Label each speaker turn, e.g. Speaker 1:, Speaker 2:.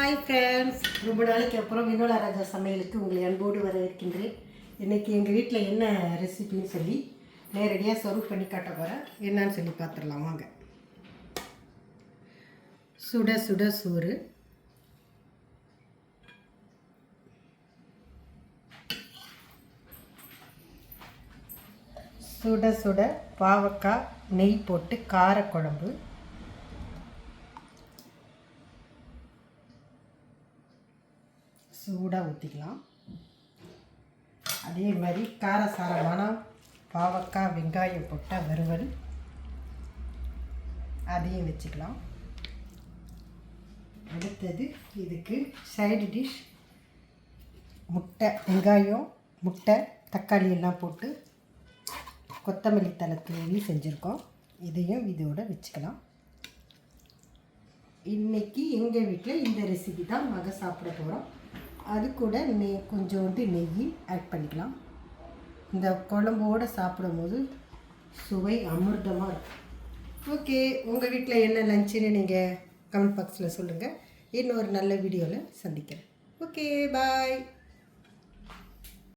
Speaker 1: Hi friends ரொம்ப நாளைக்கு அப்புறம் வினோலா ராஜா சமையலுக்கு உங்களை அன்போடு வரவேற்கின்றேன். இன்றைக்கி எங்கள் வீட்டில் என்ன ரெசிபின்னு சொல்லி நேரடியாக சர்வ் பண்ணி காட்ட போகிறேன் என்னன்னு சொல்லி பார்த்துடலாம் வாங்க. சுட சுட சோறு. சுட சுட பாவக்காய் நெய் போட்டு காரக்குழம்பு. சூடாக ஊற்றிக்கலாம் அதே மாதிரி காரசாரமான பாவக்காய் வெங்காயம் போட்ட வறுவல். அதையும் வச்சுக்கலாம். அடுத்தது இதுக்கு சைடு டிஷ் முட்டை வெங்காயம் முட்டை தக்காளி எல்லாம் போட்டு கொத்தமல்லி தலை தூவி செஞ்சுருக்கோம். இதையும் இதோட வச்சுக்கலாம். இன்றைக்கி எங்கள் வீட்டில் இந்த ரெசிபி தான் மக சாப்பிட போகிறோம் அது கூட நெய் கொஞ்சோண்டு நெய் ஆட் பண்ணிக்கலாம். இந்த குழம்போடு சாப்பிடும்போது சுவை அமிர்தமாக இருக்கும். ஓகே உங்கள் வீட்டில் என்ன லஞ்சுன்னு நீங்கள் கமெண்ட் பாக்ஸில் சொல்லுங்கள் இன்னொரு நல்ல வீடியோவில் சந்திக்கிறேன். Okay bye